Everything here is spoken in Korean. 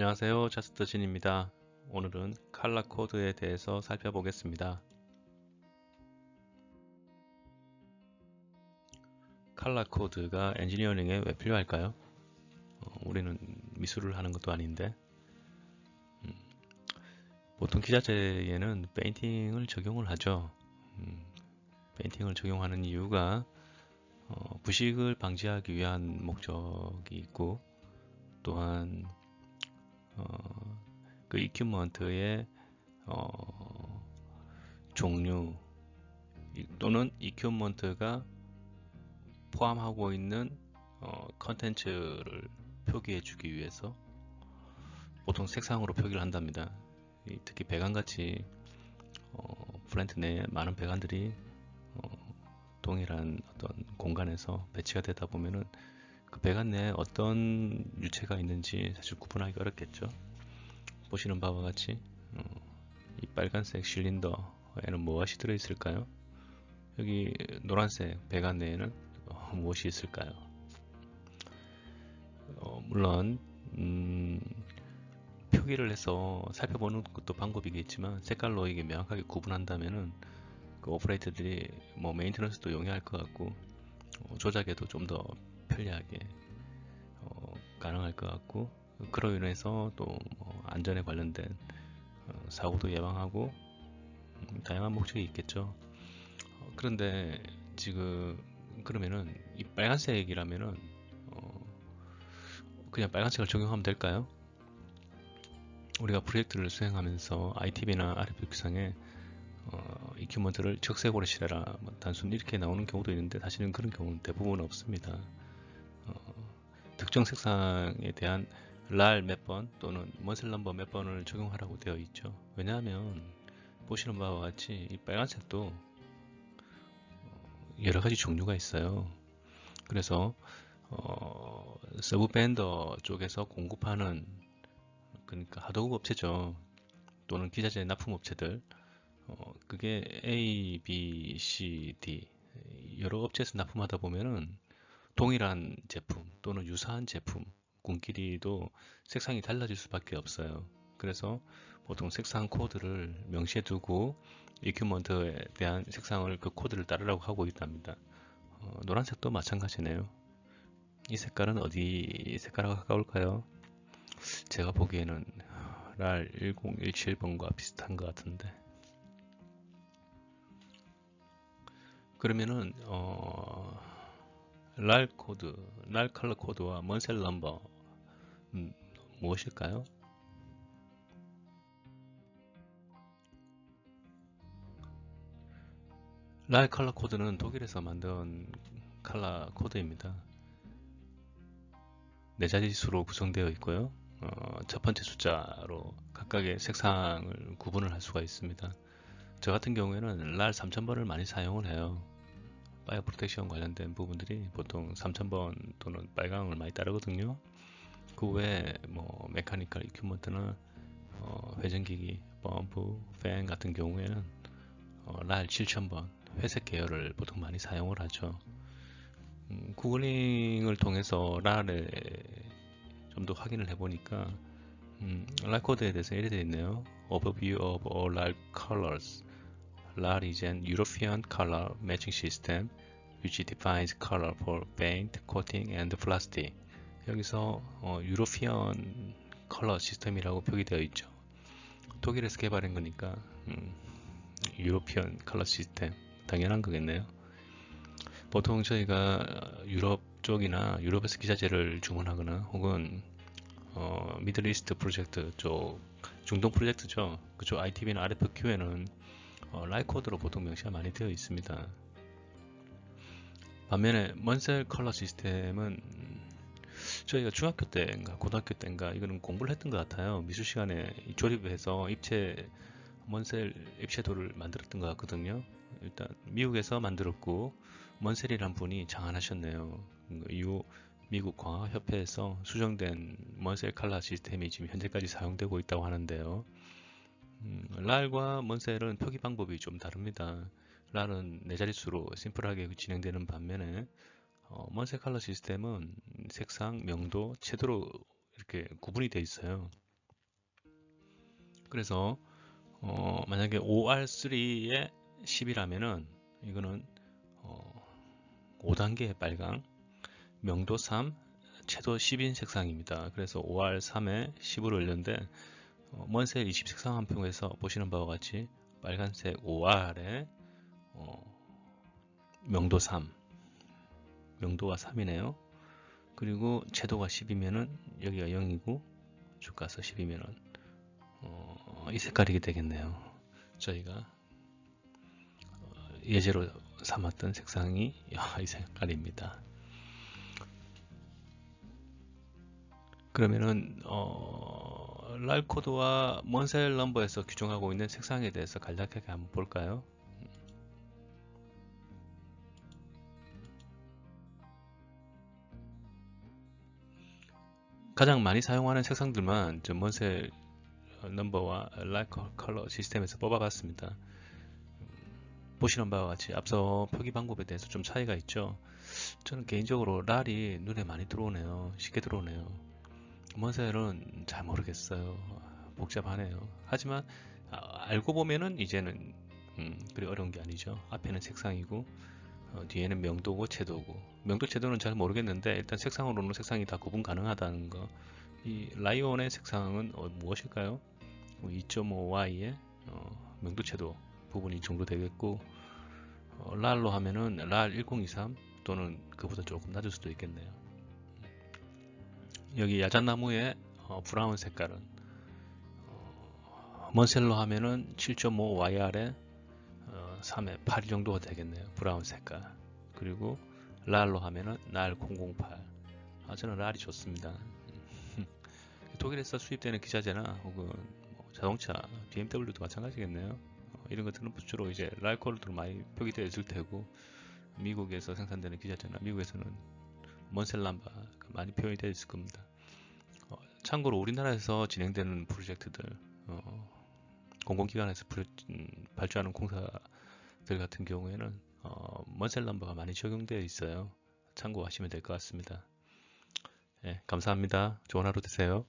안녕하세요. 자스터진입니다. 오늘은 칼라 코드에 대해서 살펴보겠습니다. 칼라 코드가 엔지니어링에 왜 필요할까요? 어, 우리는 미술을 하는 것도 아닌데. 음, 보통 기자재에는 페인팅을 적용을 하죠. 음, 페인팅을 적용하는 이유가 어, 부식을 방지하기 위한 목적이 있고 또한 어, 그 이큐먼트의 어, 종류 또는 이큐먼트가 포함하고 있는 어, 컨텐츠를 표기해 주기 위해서 보통 색상으로 표기를 한답니다. 특히 배관같이 어, 플랜트 내에 많은 배관들이 어, 동일한 어떤 공간에서 배치가 되다 보면은 그 배관 내에 어떤 유체가 있는지 사실 구분하기 어렵겠죠. 보시는 바와 같이 어, 이 빨간색 실린더에는 무엇이 들어있을까요? 여기 노란색 배관 내에는 어, 무엇이 있을까요? 어, 물론 음, 표기를 해서 살펴보는 것도 방법이겠지만 색깔로 이게 명확하게 구분한다면은 그 오퍼레이터들이 뭐 메인테넌스도 용이할 것 같고 어, 조작에도 좀 더 편리하게 어, 가능할 것 같고 그로 인해서 또 뭐 안전에 관련된 어, 사고도 예방하고 음, 다양한 목적이 있겠죠. 어, 그런데 지금 그러면은 이 빨간색이라면은 어, 그냥 빨간색을 적용하면 될까요? 우리가 프로젝트를 수행하면서 ITB나 RFQ상에 어, 이큐먼트를 적색으로 칠해라 뭐 단순히 이렇게 나오는 경우도 있는데 사실은 그런 경우는 대부분 없습니다. 어, 특정 색상에 대한 랄 몇 번 또는 머슬 넘버 몇 번을 적용하라고 되어 있죠. 왜냐하면 보시는 바와 같이 이 빨간색도 어, 여러 가지 종류가 있어요. 그래서 어, 서브 밴더 쪽에서 공급하는 그러니까 하도급 업체죠. 또는 기자재 납품 업체들 어, 그게 A, B, C, D 여러 업체에서 납품하다 보면은 동일한 제품 또는 유사한 제품 군끼리도 색상이 달라질 수밖에 없어요. 그래서 보통 색상 코드를 명시해 두고 이큐먼트에 대한 색상을 그 코드를 따르라고 하고 있답니다. 어, 노란색도 마찬가지네요. 이 색깔은 어디 색깔과 가까울까요? 제가 보기에는 랄 1017번과 비슷한 것 같은데 그러면은 어... 랄 코드, 랄 컬러 코드와 먼셀 넘버 음, 무엇일까요? 랄 컬러 코드는 독일에서 만든 컬러 코드입니다. 네 자릿수로 구성되어 있고요. 어, 첫 번째 숫자로 각각의 색상을 구분을 할 수가 있습니다. 저 같은 경우에는 랄 3000번을 많이 사용을 해요. 파이어 프로텍션 관련된 부분들이 보통 3000번 또는 빨강을 많이 따르거든요. 그 외에 뭐 메카니컬 이큐먼트나 어, 회전기기, 펌프, 팬 같은 경우에는 어, 랄 7000번 회색 계열을 보통 많이 사용을 하죠. 음, 구글링을 통해서 랄에 좀 더 확인을 해보니까 음, 랄 코드에 대해서 이렇게 되어 있네요. Overview of all 랄 colors LAR is an European color matching system which defines color for paint, coating, and plastic. 여기서 어, 유로피언 컬러 시스템이라고 표기되어 있죠. 독일에서 개발한 거니까 음, 유로피언 컬러 시스템 당연한 거겠네요. 보통 저희가 유럽 쪽이나 유럽에서 기자재를 주문하거나 혹은 어, 미들리스트 프로젝트 쪽 중동 프로젝트죠. 그쪽 ITB나 RFQ에는 어, 라이코드로 보통 명시가 많이 되어 있습니다. 반면에 먼셀 컬러 시스템은 저희가 중학교 때인가 고등학교 때인가 이거는 공부를 했던 것 같아요. 미술 시간에 조립해서 입체 먼셀 입체도를 만들었던 것 같거든요. 일단 미국에서 만들었고 먼셀이란 분이 장안하셨네요. 이후 미국 광학협회에서 수정된 먼셀 컬러 시스템이 지금 현재까지 사용되고 있다고 하는데요. 음, 랄과 먼셀은 표기 방법이 좀 다릅니다. 랄은 네 자릿수로 심플하게 진행되는 반면에 어, 먼셀 컬러 시스템은 색상, 명도, 채도로 이렇게 구분이 되어 있어요. 그래서 어, 만약에 OR3에 10이라면은 이거는 어, 5단계 빨강 명도 3 채도 10인 색상입니다. 그래서 OR3에 10을 올렸는데 어, 먼셀 20 색 상 한표에서 보시는 바와 같이 빨간색 OR에 어, 명도 3 명도가 3이네요. 그리고 채도가 10이면은 여기가 0이고 쭉 가서 10이면은 어, 이 색깔이 되겠네요. 저희가 어, 예제로 삼았던 색상이 이 색깔입니다. 그러면은 어, 랄코드와 먼셀 넘버에서 규정하고 있는 색상에 대해서 간략하게 한번 볼까요? 가장 많이 사용하는 색상들만 먼셀 넘버와 라이커 컬러 시스템에서 뽑아봤습니다. 보시는 바와 같이 앞서 표기 방법에 대해서 좀 차이가 있죠. 저는 개인적으로 랄이 눈에 많이 들어오네요. 쉽게 들어오네요. 먼셀은 잘 모르겠어요. 복잡하네요. 하지만 아, 알고 보면은 이제는 음, 그리 어려운 게 아니죠. 앞에는 색상이고 어, 뒤에는 명도고 채도고 명도 채도는 잘 모르겠는데 일단 색상으로는 색상이 다 구분 가능하다는 거. 이 라이온의 색상은 어, 무엇일까요? 2.5y의 어, 명도 채도 부분이 정도 되겠고 어, 랄로 하면은 랄 1023 또는 그보다 조금 낮을 수도 있겠네요. 여기 야자나무의 어, 브라운 색깔은 어, 먼셀로 하면은 7.5YR에 어, 3에 8 정도가 되겠네요. 브라운 색깔. 그리고 랄로 하면은 날 008. 아, 저는 랄이 좋습니다. 독일에서 수입되는 기자재나 혹은 뭐 자동차, BMW도 마찬가지겠네요. 어, 이런 것들은 주로 이제 랄코드로 많이 표기되어 있을 테고 미국에서 생산되는 기자재나 미국에서는 먼셀람바 많이 표현이 되어 있을 겁니다. 어, 참고로 우리나라에서 진행되는 프로젝트들 어, 공공기관에서 음, 발주하는 공사들 같은 경우에는 어, 먼셀 넘버가 많이 적용되어 있어요. 참고하시면 될 것 같습니다. 네, 감사합니다. 좋은 하루 되세요.